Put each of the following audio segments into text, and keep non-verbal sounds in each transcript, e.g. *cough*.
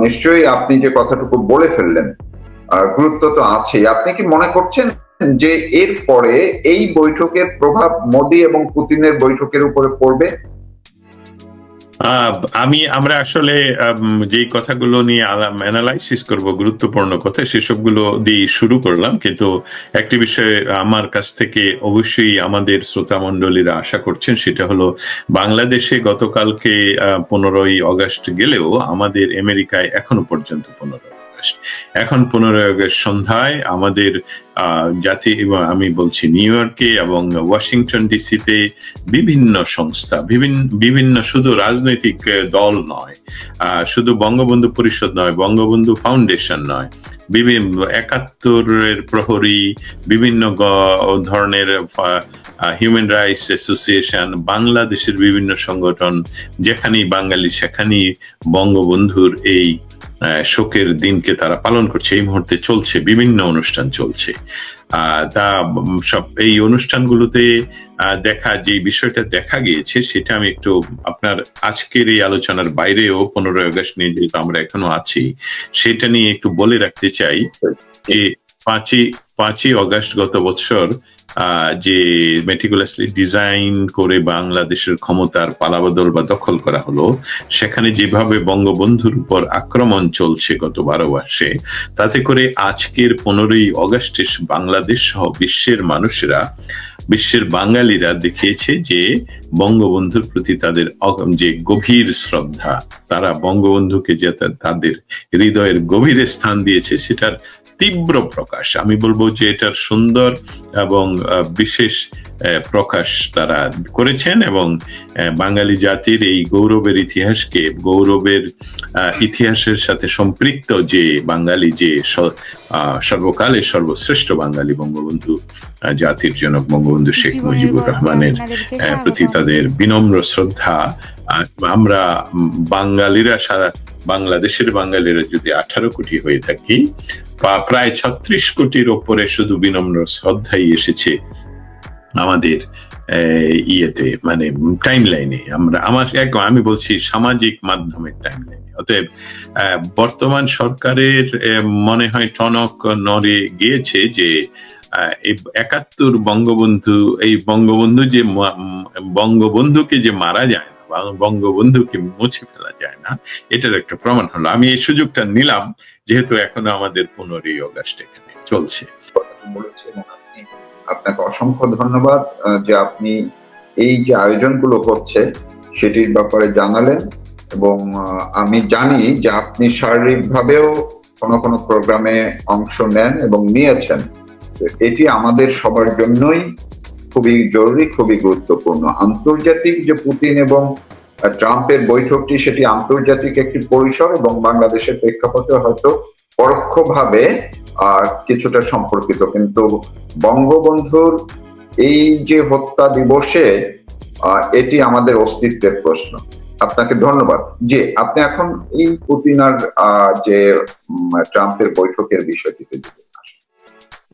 নিশ্চয়ই আপনি যে কথাটুকু বলে ফেললেন গুরুত্ব তো আছে আপনি কি মনে করছেন যে এর পরে এই বৈঠকের প্রভাব মোদি এবং পুতিনের বৈঠকের উপরে পড়বে? আমি, আমরা আসলে যে কথাগুলো নিয়ে অ্যানালাইসিস করব, গুরুত্বপূর্ণ কথা, সেসবগুলো দিয়ে শুরু করলাম। কিন্তু একটি বিষয়ে আমার কাছ থেকে অবশ্যই আমাদের শ্রোতা মণ্ডলীরা আশা করছেন, সেটা হলো বাংলাদেশে গতকালকে পনেরোই অগস্ট গেলেও আমাদের আমেরিকায় এখনও পর্যন্ত পনেরোই আগস্ট এখন পনেরোই আগস্ট সন্ধ্যায় আমাদের জাতি এবং আমি বলছি নিউ ইয়র্কে এবং ওয়াশিংটন ডিসিতে বিভিন্ন সংস্থা বিভিন্ন বিভিন্ন শুধু রাজনৈতিক দল নয় শুধু বঙ্গবন্ধু পরিষদ নয়, বঙ্গবন্ধু ফাউন্ডেশন নয় বিভিন্ন একাত্তরের প্রহরী, বিভিন্ন ধরনের হিউম্যান রাইটস অ্যাসোসিয়েশন বাংলাদেশের বিভিন্ন সংগঠন, যেখানেই বাঙালি, সেখানেই বঙ্গবন্ধুর এই শোকের দিনকে তারা পালন করছে। এই মুহূর্তে চলছে, বিভিন্ন অনুষ্ঠান চলছে। তা সব এই অনুষ্ঠানগুলোতে দেখা, যে বিষয়টা দেখা গিয়েছে, সেটা আমি একটু আপনার আজকের এই আলোচনার বাইরেও পনেরোই আগস্ট নিয়ে যেহেতু আমরা এখনও আছি, সেটা নিয়ে একটু বলে রাখতে চাই যে পাঁচই পাঁচই অগস্ট গত বছর যে মেটিকুলাসলি ডিজাইন করে বাংলাদেশের ক্ষমতার পালাবদল বা দখল করা হলো, সেখানে যেভাবে বঙ্গবন্ধুর উপর আক্রমণ চলছে গত বারো মাসে, তাতে করে আজকের পনেরোই অগস্টে বাংলাদেশ সহ বিশ্বের মানুষেরা, বিশ্বের বাঙালিরা দেখিয়েছে যে বঙ্গবন্ধুর প্রতি তাদের যে গভীর শ্রদ্ধা, তারা বঙ্গবন্ধুকে যে তাদের হৃদয়ের গভীরে স্থান দিয়েছে, সেটার তীব্র প্রকাশ। আমি বলব যে এটার সুন্দর এবং বিশেষ প্রকাশ তারা করেছেন এবং বাঙালি জাতির এই গৌরবের ইতিহাসকে গৌরবের ইতিহাসের সাথে সম্পৃক্ত যে বাঙালি যে সর্বকালের সর্বশ্রেষ্ঠ বাঙালি বঙ্গবন্ধু জাতির জনক বঙ্গবন্ধু শেখ মুজিবুর রহমানের প্রতি তাদের বিনম্র শ্রদ্ধা। আমরা বাঙালিরা সারা বাংলাদেশের বাঙালিরা যদি আঠারো কোটি হয়ে থাকি, বা প্রায় ছত্রিশ কোটির ওপরে শুধু বিনম্র শ্রদ্ধাই এসেছে আমাদের ইয়েতে মানে টাইম লাইনে আমরা, আমার, এক, আমি বলছি সামাজিক মাধ্যমের টাইম লাইনে অতএব বর্তমান সরকারের মনে হয় টনক নড়ে গিয়েছে যে একাত্তর বঙ্গবন্ধু, এই বঙ্গবন্ধু যে বঙ্গবন্ধুকে যে মারা যায় না বঙ্গবন্ধুকে মুছে ফেলা যায় এটার একটা প্রমাণ হলো। আমি এই সুযোগটা নিলাম, যেহেতু এখনও আমাদের পনেরোই অগস্ট এখানে, চলছে। আপনাকে অসংখ্য ধন্যবাদ যে আপনি এই যে আয়োজনগুলো হচ্ছে, সেটির ব্যাপারে জানালেন এবং আমি জানি যে আপনি শারীরিকভাবেও কোনো কোনো প্রোগ্রামে অংশ নেন এবং নিয়েছেন। এটি আমাদের সবার জন্যই খুবই জরুরি, খুবই গুরুত্বপূর্ণ। আন্তর্জাতিক যে পুতিন এবং ট্রাম্পের বৈঠকটি সেটি আন্তর্জাতিক একটি পরিসর এবং বাংলাদেশের প্রেক্ষাপটে হয়তো পরোক্ষভাবে কিছুটা সম্পর্কিত। কিন্তু বঙ্গবন্ধুর এই যে হত্যা দিবসে এটি আমাদের অস্তিত্বের প্রশ্ন। আপনাকে ধন্যবাদ। যে আপনি এখন এই পুতিন আর আহ, যে ট্রাম্পের বৈঠকের বিষয়টিতে।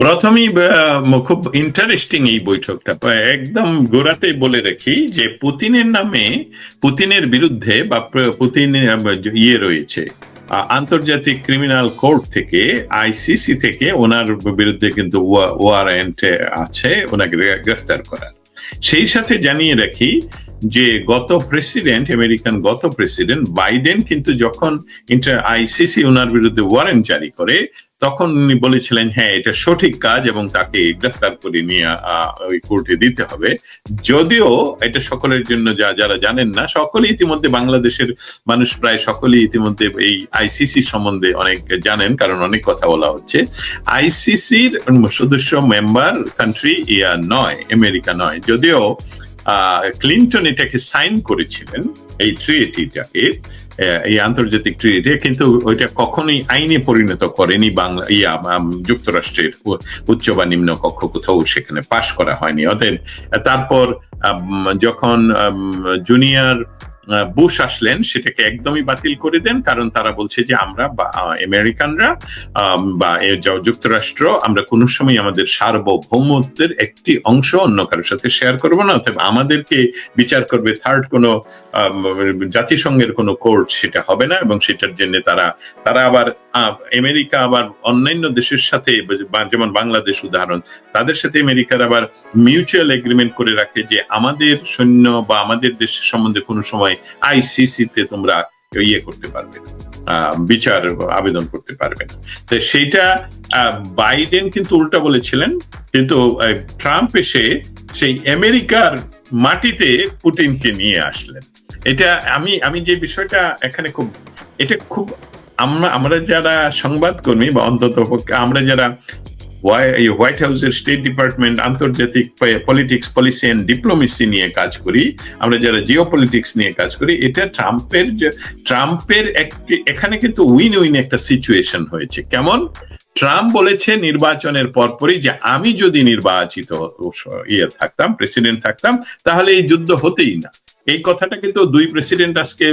প্রথমেই খুব ইন্টারেস্টিং এই বৈঠকটা। একদম গোড়াতেই বলে রাখি যে, পুতিনের নামে, পুতিনের বিরুদ্ধে বা পুতিন ইয়ে রয়েছে আন্তর্জাতিক ক্রিমিনাল কোর্ট থেকে আইসিসি থেকে ওনার বিরুদ্ধে কিন্তু ওয়ারেন্ট আছে, ওনাকে গ্রেফতার করার। সেই সাথে জানিয়ে রাখি যে, গত প্রেসিডেন্ট আমেরিকান গত প্রেসিডেন্ট বাইডেন কিন্তু যখন আইসিসি ওনার বিরুদ্ধে ওয়ারেন্ট জারি করে তখন উনি বলেছিলেন হ্যাঁ এটা সঠিক কাজ এবং তাকে গ্রেফতার করে নিয়ে ওই কোর্টে দিতে হবে। যদিও এটা সকলের জন্য যা, যারা জানেন না, সকলেই ইতিমধ্যে বাংলাদেশের মানুষ প্রায় সকলেই ইতিমধ্যে এই আইসিসি সম্বন্ধে অনেক জানেন, কারণ অনেক কথা বলা হচ্ছে। আইসিসির সদস্য মেম্বার কান্ট্রি ইয়া নয়, আমেরিকা নয়। যদিও ক্লিন্টন এটাকে সাইন করেছিলেন, এই ট্রিটিটাকে এই আন্তর্জাতিক ট্রিটি কিন্তু ওইটা কখনোই আইনে পরিণত করেনি বাংলা, ইয়া যুক্তরাষ্ট্রের উচ্চ বা নিম্ন কক্ষ কোথাও সেখানে পাশ করা হয়নি। অতএব, তারপর যখন জুনিয়র বুশ আসলেন সেটাকে একদমই বাতিল করে দেন কারণ তারা বলছে যে আমরা বা আমেরিকানরা আম, বা যুক্তরাষ্ট্র আমরা কোনো সময় আমাদের সার্বভৌমত্বের একটি অংশ অন্য কারোর সাথে শেয়ার করব না অতএব আমাদেরকে বিচার করবে থার্ড কোনো জাতিসংঘের কোনো কোর্ট সেটা হবে না এবং সেটার জন্য তারা তারা আবার আমেরিকা আবার অন্যান্য দেশের সাথে যেমন বাংলাদেশ উদাহরণ তাদের সাথে আমেরিকার আবার মিউচুয়াল এগ্রিমেন্ট করে রাখে যে আমাদের সৈন্য বা আমাদের দেশের সম্বন্ধে কোনো সময় আইসিসি তে তোমরা ইয়ে করতে পারবে না বিচার আবেদন করতে পারবে না। তো সেইটা বাইডেন কিন্তু উল্টা বলেছিলেন, কিন্তু ট্রাম্প এসে সেই আমেরিকার মাটিতে পুতিনকে নিয়ে আসলেন। এটা আমি আমি যে বিষয়টা এখানে খুব, এটা খুব, আমরা আমরা যারা সংবাদকর্মী বা অন্তত আমরা যারা হোয়াইট হাউসের স্টেট ডিপার্টমেন্ট আন্তর্জাতিক পলিটিক্স পলিসি এন্ড ডিপ্লোমেসি নিয়ে কাজ করি, আমরা যারা জিও পলিটিক্স নিয়ে কাজ করি, এটা ট্রাম্পের ট্রাম্পের একটি, এখানে কিন্তু উইন উইন একটা সিচুয়েশন হয়েছে। কেমন? ট্রাম্প বলেছে নির্বাচনের পরপরই যে আমি যদি নির্বাচিত ইয়ে থাকতাম প্রেসিডেন্ট থাকতাম, তাহলে এই যুদ্ধ হতেই না। এই কথাটা কিন্তু দুই প্রেসিডেন্ট আজকে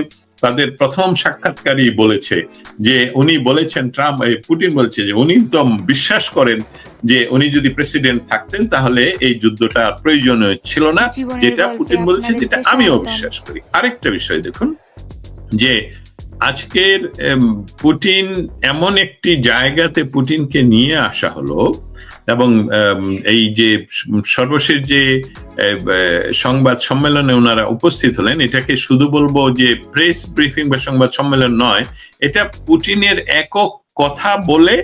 তাদের প্রথম সাক্ষাৎকারই বলেছে যে উনি বলেছেন ট্রাম্প এই পুটিন বলছে যে উনি তো বিশ্বাস করেন যে উনি যদি প্রেসিডেন্ট থাকতেন তাহলে এই যুদ্ধটা প্রয়োজনীয় ছিল না। যেটা পুটিন বলছে যেটা আমিও বিশ্বাস করি। আরেকটা বিষয় দেখুন যে আজকের পুটিন এমন একটি জায়গাতে পুটিনকে নিয়ে আসা হলো এবং এই যে সর্বশেষ যে সংবাদ সম্মেলনে ওনারা উপস্থিত হলেন, এটাকে শুধু বলব যে প্রেস ব্রিফিং বা সংবাদ সম্মেলন নয়, এটা পুটিনের একক কথা বলে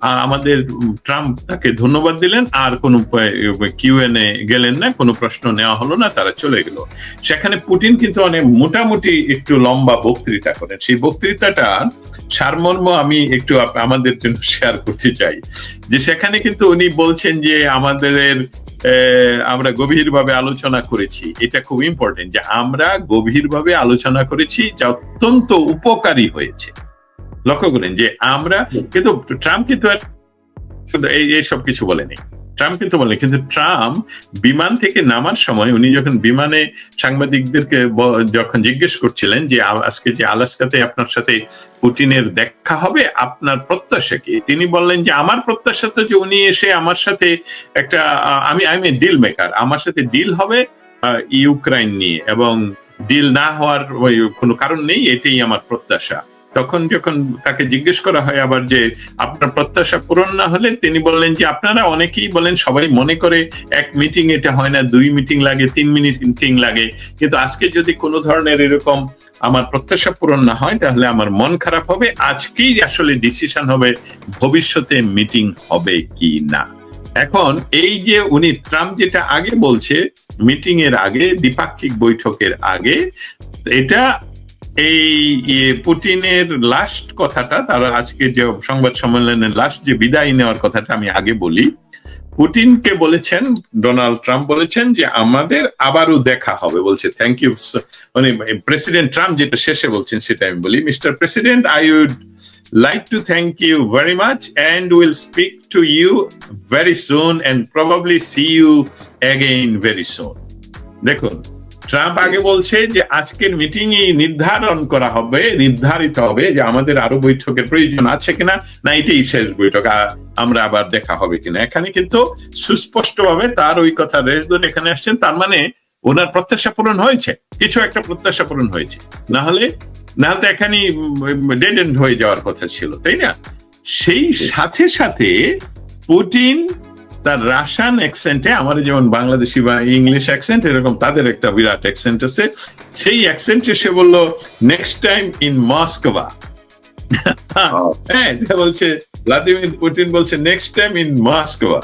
আমাদের ট্রাম্প তাকে ধন্যবাদ দিলেন, আর কোনো কিউ এন এ গেলেন না, কোনো প্রশ্ন নেওয়া হলো না, তারা চলে গেল। সেখানে পুটিন কিন্তু অনেক মোটামুটি একটু লম্বা বক্তৃতা করেন। সেই বক্তৃতাটা সারমর্ম আমি একটু আমাদের জন্য *laughs* শেয়ার করতে চাই। যে সেখানে কিন্তু উনি বলছেন যে আমাদের আমরা গভীরভাবে আলোচনা করেছি। এটা খুব ইম্পর্টেন্ট যে আমরা গভীরভাবে আলোচনা করেছি, যা অত্যন্ত উপকারী হয়েছে। লক্ষ্য করেন যে আমরা কিন্তু ট্রাম্প কিন্তু শুধু এই এইসব কিছু বলেনি। ট্রাম্প কিন্তু বলেনি, কিন্তু ট্রাম্প বিমান থেকে নামার সময় উনি যখন বিমানে সাংবাদিকদেরকে যখন জিজ্ঞেস করছিলেন যে আজকে যে আলাস্কাতে আপনার সাথে পুটিনের দেখা হবে, আপনার প্রত্যাশা কি? তিনি বললেন যে আমার প্রত্যাশা তো যে উনি এসে আমার সাথে একটা, আমি আমি ডিল মেকার আমার সাথে ডিল হবে ইউক্রাইন নিয়ে এবং ডিল না হওয়ার কোনো কারণ নেই, এটাই আমার প্রত্যাশা। তখন যখন তাকে জিজ্ঞেস করা হয় আবার যে আপনার প্রত্যাশা পূরণ না হলে, তিনি বললেন যে আপনারা অনেকেই বলেন সবাই মনে করে এক মিটিং এটা হয় না, দুই মিটিং লাগে, তিন মিনিট মিটিং লাগে। কিন্তু আজকে যদি কোনো ধরনের এরকম আমার প্রত্যাশা পূরণ না হয়, তাহলে আমার মন খারাপ হবে, আজকেই আসলে ডিসিশন হবে ভবিষ্যতে মিটিং হবে কি না। এখন এই যে উনি ট্রাম্প যেটা আগে বলছে মিটিং এর আগে, দ্বিপাক্ষিক বৈঠকের আগে, এটা এই পুতিনের লাস্ট কথাটা, তারা আজকে যে সংবাদ সম্মেলনের লাস্ট যে বিদায় নেওয়ার কথাটা আমি আগে বলি, পুতিনকে বলেছেন, ডোনাল্ড ট্রাম্প বলেছেন যে আমাদের আবারও দেখা হবে, বলছে থ্যাংক ইউ মানে প্রেসিডেন্ট ট্রাম্প যেটা শেষে বলছেন সেটা আমি বলি mister president I would like to thank you very much and we'll speak to you very soon and probably see you again very soon. দেখুন ট্রাম্প আগে বলছে যে আজকের মিটিং নির্ধারণ করা হবে, নির্ধারিত হবে যে আমাদের আরও বৈঠকের প্রয়োজন আছে কিনা। না, এটাই শেষ বৈঠক। আমরা আবার দেখা হবে কিনা। এখানে কিন্তু সুস্পষ্টভাবে তার ওই কথা রেশ ধরে এখানে আসছেন, তার মানে ওনার প্রত্যাশা পূরণ হয়েছে। কিছু একটা প্রত্যাশা পূরণ হয়েছে। না হলে, না তো এখানে ডেড হয়ে যাওয়ার কথা ছিল, তাই না? সেই সাথে সাথে পুটিন তার রাশিয়ান অ্যাকসেন্টে আমাদের যেমন বাংলাদেশি বা ইংলিশ অ্যাকসেন্ট এরকম তাদের একটা বিরাট অ্যাকসেন্ট আছে। সেই অ্যাকসেন্টে সে বলল নেক্সট টাইম ইন মস্কোভা হ্যাঁ এটা বলছে ভ্লাদিমির পুতিন বলছে নেক্সট টাইম ইন মস্কোভা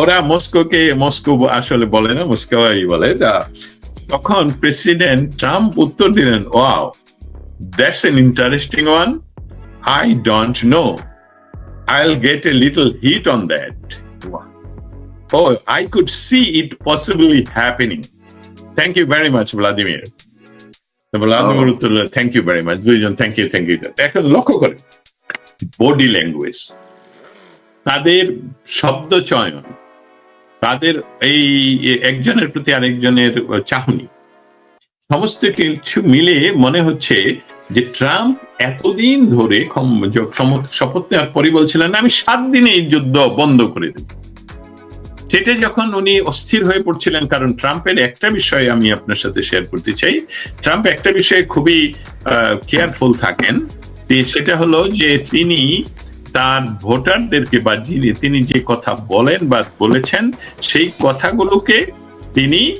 ওরা মস্কোকে মস্কো আসলে বলে না মস্কোয়াই বলে। তা তখন প্রেসিডেন্ট ট্রাম্প উত্তর দিলেন wow that's an interesting one I don't know I'll get a little heat on that. Oh, I could see it possibly happening. Thank you very much, Vladimir. Vladimir উত্তর thank you very much দুইজন thank you thank you এখন লক্ষ্য করে body language তাদের শব্দ চয়ন তাদের এই একজনের প্রতি আরেকজনের চাহনি সমস্ত কিছু মিলে মনে হচ্ছে যে ট্রাম্প এতদিন ধরে শপথ নেওয়ার পরই বলছিলেন, আমি সাত দিনে এই যুদ্ধ বন্ধ করে দেব। সেটা যখন উনি অস্থির হয়ে পড়ছিলেন, কারণ ট্রাম্পের একটা বিষয় আমি আপনার সাথে শেয়ার করতে চাই। ট্রাম্প একটা বিষয়ে খুবই কেয়ারফুল থাকেন। সেটা হলো যে তিনি তার ভোটারদেরকে বা যিনি- তিনি যে কথা বলেন বা বলেছেন, সেই কথাগুলোকে তিনি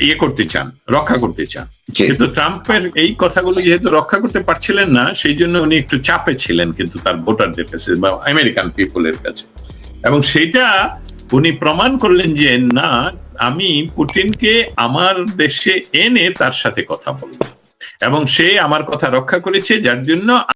ইয়ে করতে চান রক্ষা করতে চান। কিন্তু ট্রাম্পের এই কথাগুলো যেহেতু রক্ষা করতে পারছিলেন না সেই জন্য উনি একটু চাপে ছিলেন কিন্তু তার ভোটারদের কাছে বা আমেরিকান পিপলের কাছে। এবং সেটা উনি প্রমাণ করলেন যে না আমি পুটিনকে আমার দেশে এনে তার সাথে কথা বলব। এবং সে আমার কথা রক্ষা করেছে যার জন্য